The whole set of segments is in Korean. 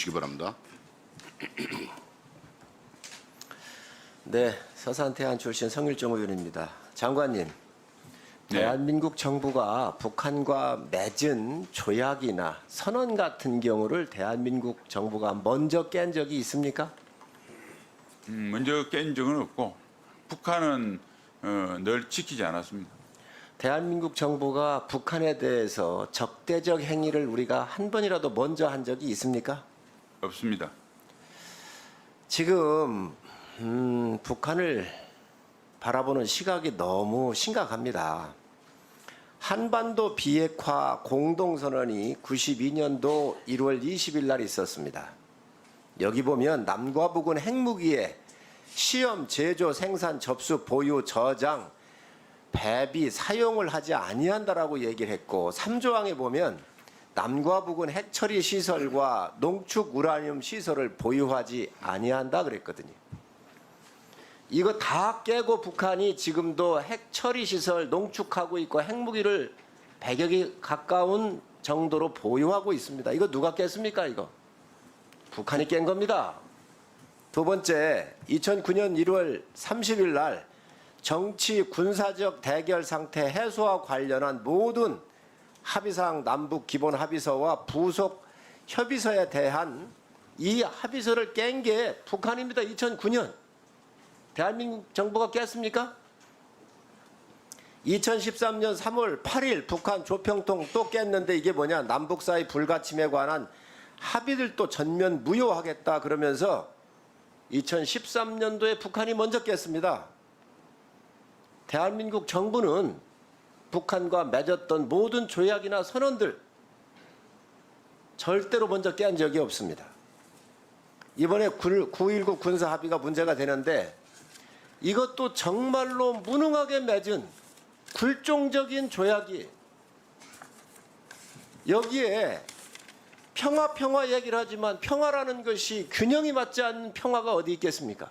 주시기 바랍니다. 네, 서산태안 출신 성일종 의원입니다. 장관님, 네. 대한민국 정부가 북한과 맺은 조약이나 선언 같은 경우를 대한민국 정부가 먼저 깬 적이 있습니까? 음, 먼저 깬 적은 없고 북한은 어, 늘 지키지 않았습니다. 대한민국 정부가 북한에 대해서 적대적 행위를 우리가 한 번이라도 먼저 한 적이 있습니까? 없습니다. 지금 음, 북한을 바라보는 시각이 너무 심각합니다. 한반도 비핵화 공동선언이 92년도 1월 20일 날 있었습니다. 여기 보면 남과 북은 핵무기의 시험, 제조, 생산, 접수, 보유, 저장, 배비, 사용을 하지 아니한다라고 얘기를 했고 3조항에 보면 남과 북은 핵처리 시설과 농축 우라늄 시설을 보유하지 아니한다 그랬거든요. 이거 다 깨고 북한이 지금도 핵처리 시설 농축하고 있고 핵무기를 100여 개 가까운 정도로 보유하고 있습니다. 이거 누가 깼습니까, 이거? 북한이 깬 겁니다. 두 번째, 2009년 1월 30일 날 정치 군사적 대결 상태 해소와 관련한 모든 합의사항 남북 기본 합의서와 부속 협의서에 대한 이 합의서를 깬 게 북한입니다. 2009년. 대한민국 정부가 깼습니까? 2013년 3월 8일 북한 조평통 또 깼는데 이게 뭐냐 남북 사이 불가침에 관한 합의를 또 전면 무효하겠다 그러면서 2013년도에 북한이 먼저 깼습니다. 대한민국 정부는 북한과 맺었던 모든 조약이나 선언들 절대로 먼저 깬 적이 없습니다. 이번에 9.19 군사 합의가 문제가 되는데 이것도 정말로 무능하게 맺은 굴종적인 조약이 여기에 평화 평화 얘기를 하지만 평화라는 것이 균형이 맞지 않는 평화가 어디 있겠습니까?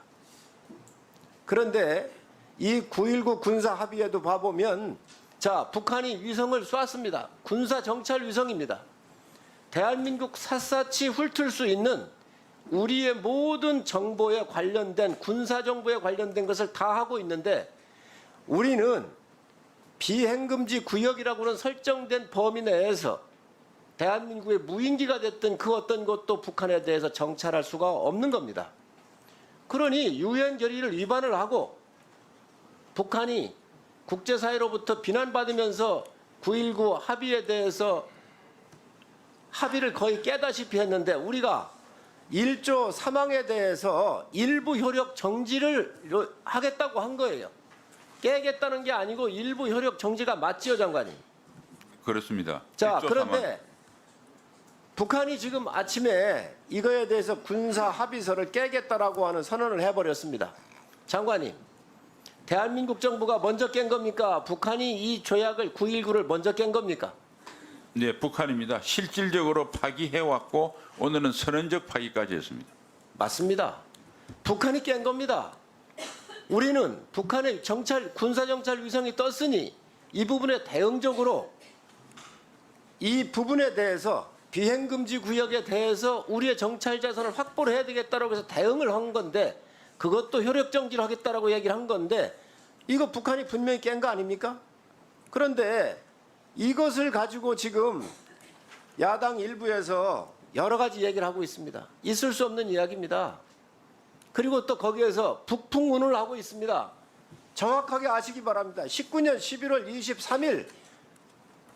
그런데 이 9.19 군사 합의에도 봐보면 자 북한이 위성을 쐈습니다. 군사 정찰 위성입니다. 대한민국 샅샅이 훑을 수 있는 우리의 모든 정보에 관련된 군사 정보에 관련된 것을 다 하고 있는데 우리는 비행금지 구역이라고는 설정된 범위 내에서 대한민국의 무인기가 됐든 그 어떤 것도 북한에 대해서 정찰할 수가 없는 겁니다. 그러니 유엔 결의를 위반을 하고 북한이 국제사회로부터 비난받으면서 9.19 합의에 대해서 합의를 거의 깨다시피 했는데 우리가 1조 3항에 대해서 일부 효력 정지를 하겠다고 한 거예요. 깨겠다는 게 아니고 일부 효력 정지가 맞지요, 장관님? 그렇습니다. 자, 그런데 북한이 지금 아침에 이거에 대해서 군사 합의서를 깨겠다라고 하는 선언을 해버렸습니다. 장관님, 대한민국 정부가 먼저 깬 겁니까? 북한이 이 조약을 9.19를 먼저 깬 겁니까? 네, 북한입니다. 실질적으로 파기해 왔고 오늘은 선언적 파기까지 했습니다. 맞습니다. 북한이 깬 겁니다. 우리는 북한의 정찰 군사 정찰 위성이 떴으니 이 부분에 대응적으로 이 부분에 대해서 비행 금지 구역에 대해서 우리의 정찰 자산을 확보를 해야 되겠다라고 해서 대응을 한 건데 그것도 효력 정지를 하겠다라고 얘기를 한 건데 이거 북한이 분명히 깬 거 아닙니까? 그런데 이것을 가지고 지금 야당 일부에서 여러 가지 얘기를 하고 있습니다. 있을 수 없는 이야기입니다. 그리고 또 거기에서 북풍운을 하고 있습니다. 정확하게 아시기 바랍니다. 19년 11월 23일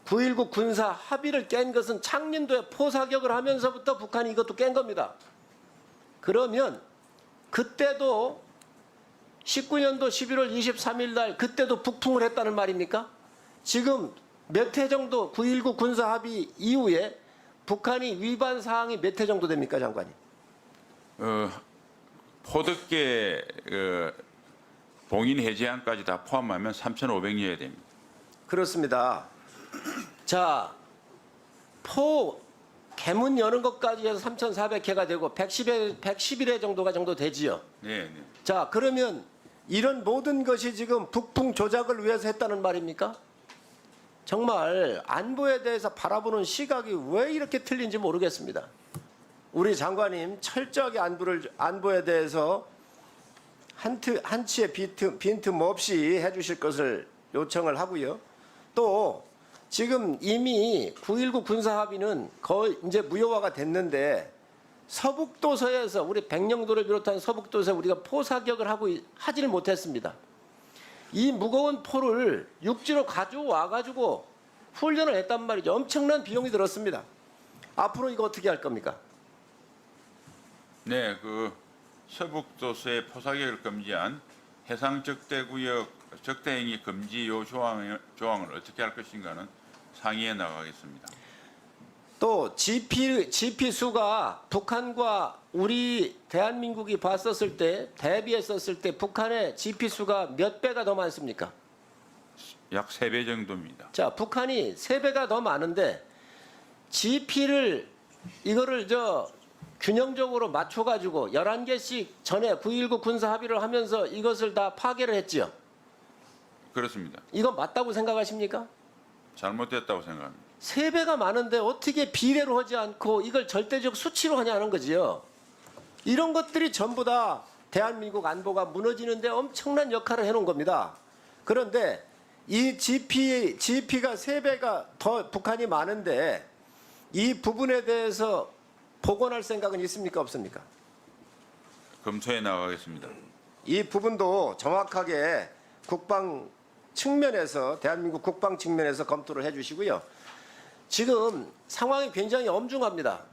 9.19 군사 합의를 깬 것은 창린도에 포사격을 하면서부터 북한이 이것도 깬 겁니다. 그러면 그때도 19년도 11월 23일 날 그때도 북풍을 했다는 말입니까? 지금 몇회 정도 9.19 군사 합의 이후에 북한이 위반 사항이 몇회 정도 됩니까, 장관님? 어, 포득계 어, 봉인 해제안까지 다 포함하면 3,500여여 됩니다. 그렇습니다. 자, 포 개문 여는 것까지 해서 3,400회가 되고 110회, 111회 정도가 정도 되지요. 네, 네. 자, 그러면 이런 모든 것이 지금 북풍 조작을 위해서 했다는 말입니까? 정말 안보에 대해서 바라보는 시각이 왜 이렇게 틀린지 모르겠습니다. 우리 장관님 철저하게 안보를 안보에 대해서 한트 한치의 빈틈 빈틈 없이 해주실 것을 요청을 하고요. 또 지금 이미 9.19 군사 합의는 거의 이제 무효화가 됐는데 서북도서에서 우리 백령도를 비롯한 서북도에서 우리가 포사격을 하고 이- 하지를 못했습니다. 이 무거운 포를 육지로 가져와 가지고 훈련을 했단 말이죠. 엄청난 비용이 들었습니다. 앞으로 이거 어떻게 할 겁니까? 네, 그 서북도서의 포사격을 금지한 해상 적대구역 적대행위 금지 요 조항을 어떻게 할 것인가는 상의해 나가겠습니다. 또 GP GP 수가 북한과 우리 대한민국이 봤었을 때 대비했었을 때 북한의 GP 수가 몇 배가 더 많습니까? 약세배 정도입니다. 자, 북한이 세 배가 더 많은데 GP를 이거를 저 균형적으로 맞춰 가지고 11개씩 전에 9.19 군사 합의를 하면서 이것을 다 파괴를 했지요. 그렇습니다. 이거 맞다고 생각하십니까? 잘못됐다고 생각합니다. 세 배가 많은데 어떻게 비례로 하지 않고 이걸 절대적 수치로 하냐는 거지요. 이런 것들이 전부 다 대한민국 안보가 무너지는데 엄청난 역할을 해놓은 겁니다. 그런데 이 GP, GP가 세 배가 더 북한이 많은데 이 부분에 대해서 복원할 생각은 있습니까 없습니까? 검토해 나가겠습니다. 이 부분도 정확하게 국방 측면에서 대한민국 국방 측면에서 검토를 해주시고요. 지금 상황이 굉장히 엄중합니다.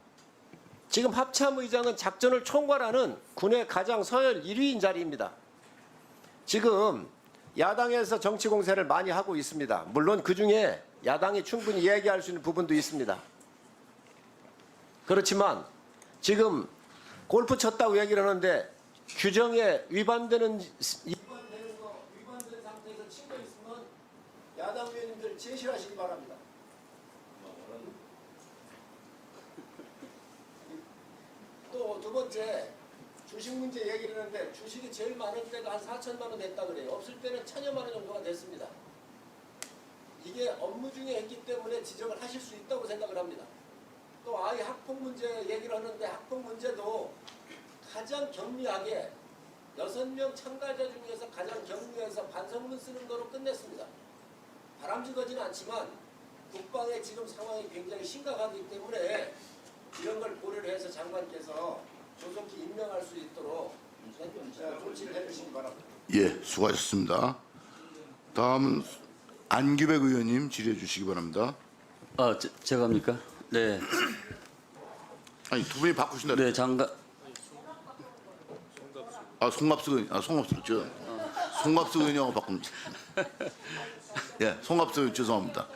지금 합참 의장은 작전을 총괄하는 군의 가장 서열 1위인 자리입니다. 지금 야당에서 정치 공세를 많이 하고 있습니다. 물론 그 중에 야당이 충분히 얘기할 수 있는 부분도 있습니다. 그렇지만 지금 골프 쳤다고 얘기를 하는데 규정에 위반되는 거 위반된 상태에서 친 거 있으면 야당 의원님들 제시하시기 바랍니다. 또 두 번째 주식 문제 얘기를 했는데 주식이 제일 많을 때가 한 4천만 원 됐다 그래요. 없을 때는 천여만 원 정도가 됐습니다. 이게 업무 중에 했기 때문에 지적을 하실 수 있다고 생각을 합니다. 또 아이 학폭 문제 얘기를 하는데 학폭 문제도 가장 경미하게 여섯 명 참가자 중에서 가장 경미해서 반성문 쓰는 거로 끝냈습니다. 바람직하지는 않지만 국방의 지금 상황이 굉장히 심각하기 때문에 이런 걸 고려를 해서 장관께서 조속히 임명할 수 있도록 자, 조치를 해주시기 바랍니다. 예, 수고하셨습니다. 다음은 안규백 의원님 질의해 주시기 바랍니다. 아, 제, 제가 합니까? 네, 아니 두 분이 바꾸신다. 네 장관. 아 송갑수 의원, 아 송갑수 저 송갑수 의원하고 바꿉니다. 예, 송갑수 의원 죄송합니다.